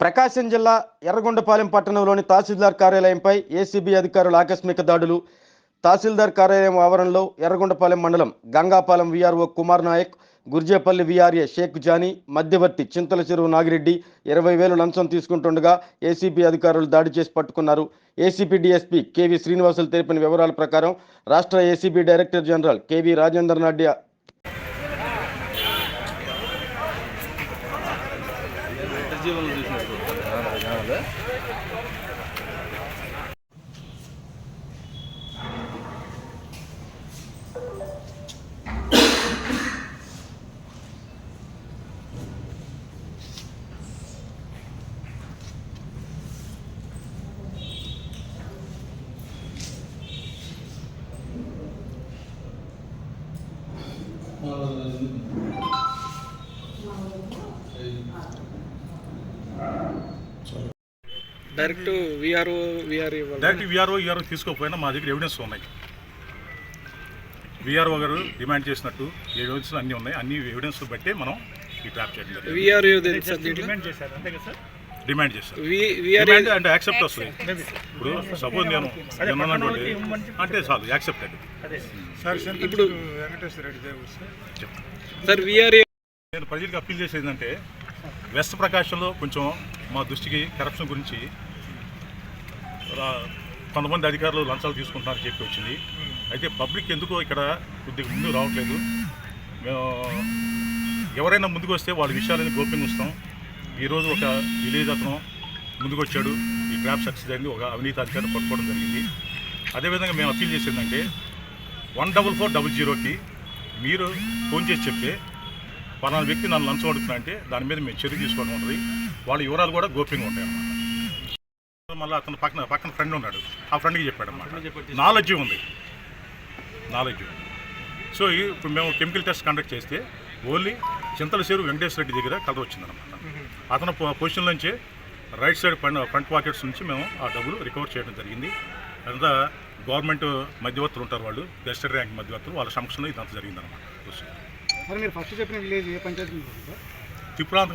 ప్రకాశం జిల్లా ఎర్రగొండపాలెం పట్టణంలోని తహసీల్దార్ కార్యాలయంపై ఏసీబీ అధికారుల ఆకస్మిక దాడులు. తహసీల్దార్ కార్యాలయం ఆవరణలో ఎర్రగొండపాలెం మండలం గంగాపాలెం వీఆర్ఓ కుమార్ నాయక్ గుర్జేపల్లి వీఆర్ఏ షేక్ జానీ మధ్యవర్తి చింతల చెరువు నాగిరెడ్డి ఇరవై వేలు లంచం తీసుకుంటుండగా ఏసీబీ అధికారులు దాడి చేసి పట్టుకున్నారు. ఏసీపీ డిఎస్పీ కేవీ శ్రీనివాసులు తెలిపిన వివరాల ప్రకారం రాష్ట్ర ACB director general KV Rajender Reddy Yeah. Direct VRO VRA direct VRO ERO తీసుకోకపోయినా మా దగ్గర ఎవిడెన్స్ ఉన్నాయి. విఆర్ఓ గారు డిమాండ్ చేసినట్టు ఎవిడెన్స్ అన్నీ ఉన్నాయి. అన్ని ఎవిడెన్స్ బట్టే మనం ఈ ట్రాప్ చేయడం విఆర్ఓ డిమాండ్ చేశారు. విఆర్ఏ డిమాండ్ అంటే యాక్సెప్ట్ వస్తుంది. ఇప్పుడు సపోజ్ నేను ఉన్నటువంటి అంటే చాలు యాక్సెప్ట్ అది. ఇప్పుడు సార్. విఆర్ఏ నేను ప్రజలకు అప్పీల్ చేసేది ఏంటంటే వెస్ట్ ప్రకాశంలో కొంచెం మా దృష్టికి కరప్షన్ గురించి కొంతమంది అధికారులు లంచాలు తీసుకుంటున్నారని చెప్పి వచ్చింది. అయితే పబ్లిక్ ఎందుకో ఇక్కడ కొద్దిగా ముందు రావట్లేదు. మేము ఎవరైనా ముందుకు వస్తే వాళ్ళ విషయాలని గోప్యంగా ఉంచుతాం. ఈరోజు ఒక విలేజ్ అతను ముందుకు వచ్చాడు. ఈ ట్రాప్ సక్సెస్ అయింది. ఒక అవినీతి అధికారిని పట్టుకోవడం జరిగింది. అదేవిధంగా మేము అప్పీల్ చేసిందంటే వన్ డబుల్ ఫోర్ డబుల్ జీరోకి మీరు ఫోన్ చేసి చెప్తే పలానా వ్యక్తి నన్ను లంచం అడుగుతున్నా అంటే దాని మీద మేము చర్య తీసుకోవడం ఉంటుంది. వాళ్ళ వివరాలు కూడా గోప్యంగా ఉంటాయి అన్నమాట. మళ్ళీ అతను పక్కన పక్కన ఫ్రెండ్ ఉన్నాడు. ఆ ఫ్రెండ్కి చెప్పాడు అన్నమాట. నాలెడ్జ్ ఉంది. నాలెడ్జ్ సో ఇప్పుడు మేము కెమికల్ టెస్ట్ కండక్ట్ చేస్తే ఓన్లీ చింతల సేరు వెంకటేశ్వర రెడ్డి దగ్గర కలర్ వచ్చిందనమాట అతను పొజిషన్ నుంచి right side front front pockets నుంచి మేము ఆ డబ్బులు రికవర్ చేయడం జరిగింది. అదంతా గవర్నమెంట్ మధ్యవర్తులు ఉంటారు వాళ్ళు గెస్టర్ ర్యాంక్ మధ్యవర్తులు వాళ్ళ సమక్షంలో ఇదంతా జరిగిందనమాట సార్ మీరు ఫస్ట్ చెప్పిన విలేజ్ ఏ పంచాయతీ సార్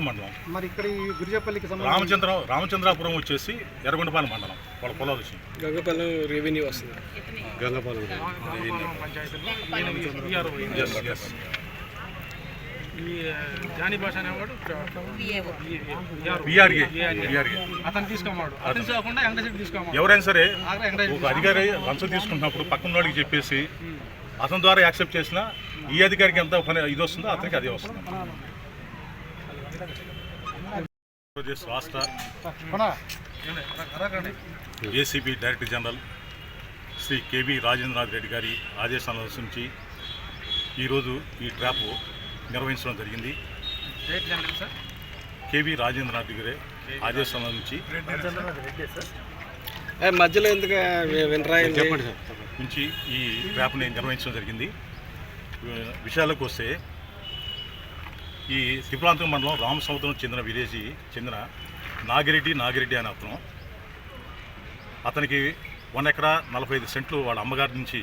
మండలం. మరి ఇక్కడ ఈ గురిజపల్లికి రామచంద్ర రామచంద్రాపురం వచ్చేసి ఎర్రగొండపాలెం మండలం వాళ్ళ పొలాలు వచ్చి. గంగపాలెం రెవెన్యూ వస్తుంది. ఈ జానీ భాష అనేవాడు అతను తీసుకోమాడు. అతను కాకుండా వెంకటేశ్వర తీసుకోమాడు. ఎవరైనా సరే ఒక అధికారి లంచం తీసుకుంటున్నప్పుడు పక్కన వాడికి చెప్పేసి అతని ద్వారా యాక్సెప్ట్ చేసినా ఈ అధికారికి ఎంత పని ఇది వస్తుందో అతనికి అదే వస్తుంది. ఆంధ్రప్రదేశ్ రాష్ట్ర ACB director general Sri KV Rajendranath Reddy గారి ఆదేశాల నుంచి ఈరోజు ఈ ట్రాప్ నిర్వహించడం జరిగింది. కేవీ రాజేంద్రనాథ్ గారి ఆదేశాల నుంచి ఏ, మధ్యలో ఎందుకు వినరా నుంచి ఈ ట్రాప్ని నిర్వహించడం జరిగింది. విషయాలకు వస్తే ఈ త్రిపురాంతక మండలం రామసముద్రం చెందిన విదేశీ చెందిన నాగిరెడ్డి నాగిరెడ్డి అనే అతను. అతనికి వన్ ఎకరా నలభై ఐదు సెంట్లు వాళ్ళ అమ్మగారి నుంచి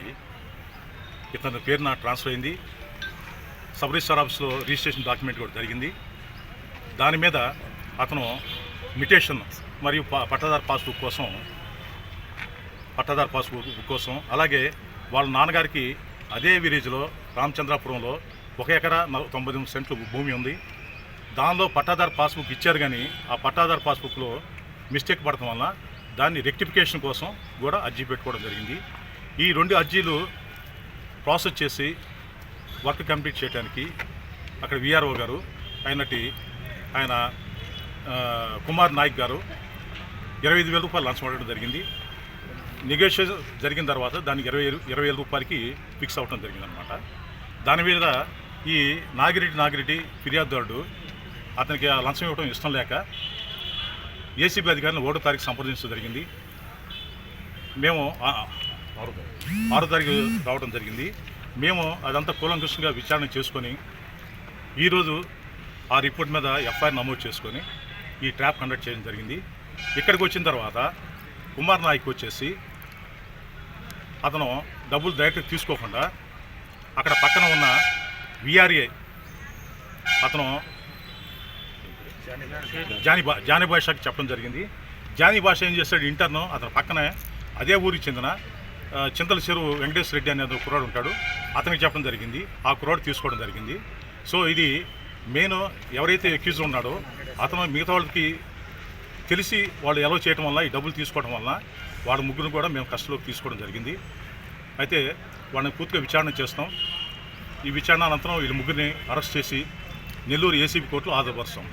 ఇతని పేరున ట్రాన్స్ఫర్ అయింది. సబ్ రిజిస్టర్ ఆఫీస్లో రిజిస్ట్రేషన్ డాక్యుమెంట్ కూడా జరిగింది. దాని మీద అతను మిటేషన్ మరియు పట్టాదారు పాస్బుక్ కోసం పట్టాదారు పాస్బుక్ కోసం అలాగే వాళ్ళ నాన్నగారికి అదే విలేజ్లో రామచంద్రాపురంలో ఒక ఎకరా తొంభై తొమ్మిది సెంట్లు భూమి ఉంది. దానిలో పట్టాదారు పాస్బుక్ ఇచ్చారు కానీ ఆ పట్టాదారు పాస్బుక్లో మిస్టేక్ పడటం వల్ల దాన్ని రెక్టిఫికేషన్ కోసం కూడా అర్జీ పెట్టుకోవడం జరిగింది. ఈ రెండు అర్జీలు ప్రాసెస్ చేసి వర్క్ కంప్లీట్ చేయడానికి అక్కడ విఆర్ఓ గారు అయినటి ఆయన కుమార్ నాయక్ గారు ఇరవై ఐదు వేల రూపాయలు లంచం అడగడం జరిగింది. నెగోషియేషన్ జరిగిన తర్వాత దానికి ఇరవై ఇరవై వేల రూపాయలకి ఫిక్స్ అవ్వడం జరిగిందనమాట దాని మీద ఈ నాగిరెడ్డి నాగిరెడ్డి ఫిర్యాదుదారుడు అతనికి ఆ లంచం ఇవ్వడం ఇష్టం లేక ఏసీబీ అధికారిని ఒకటో తారీఖు సంప్రదించడం జరిగింది. మేము తారీఖు. ఆరో తారీఖు రావడం జరిగింది. మేము అదంతా కూలంకృష్ణంగా విచారణ చేసుకొని ఈరోజు ఆ రిపోర్ట్ మీద ఎఫ్ఐఆర్ నమోదు చేసుకొని ఈ ట్రాప్ కండక్ట్ చేయడం జరిగింది. ఇక్కడికి వచ్చిన తర్వాత కుమార్ నాయక్ వచ్చేసి అతను డబ్బులు డైరెక్ట్ తీసుకోకుండా అక్కడ పక్కన ఉన్న విఆర్ఏ అతను జాని బా జాని భాషకి చెప్పడం జరిగింది. జాని భాష ఏం చేస్తాడు? ఇంటర్ను అతని పక్కనే అదే ఊరికి చెందిన చింతల చెరువు వెంకటేశ్వర రెడ్డి అనే కుర్రాడు ఉంటాడు. అతనికి చెప్పడం జరిగింది. ఆ కుర్రాడు తీసుకోవడం జరిగింది. సో ఇది మెయిన్ ఎవరైతే ఎక్యూజ్ ఉన్నాడో అతను మిగతా వాళ్ళకి తెలిసి వాళ్ళు ఎలా చేయడం వల్ల ఈ డబ్బులు తీసుకోవడం వల్ల వాళ్ళ ముగ్గురు కూడా మేము కస్టడీలోకి తీసుకోవడం జరిగింది. అయితే వాళ్ళని పూర్తిగా విచారణ చేస్తాం ఈ విచారణ అనంతరం వీళ్ళ ముగ్గురిని అరెస్ట్ చేసి నెల్లూరు ఏసీబీ కోర్టులో హాజరుపరుస్తాం.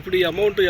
ఇప్పుడు ఈ అమౌంట్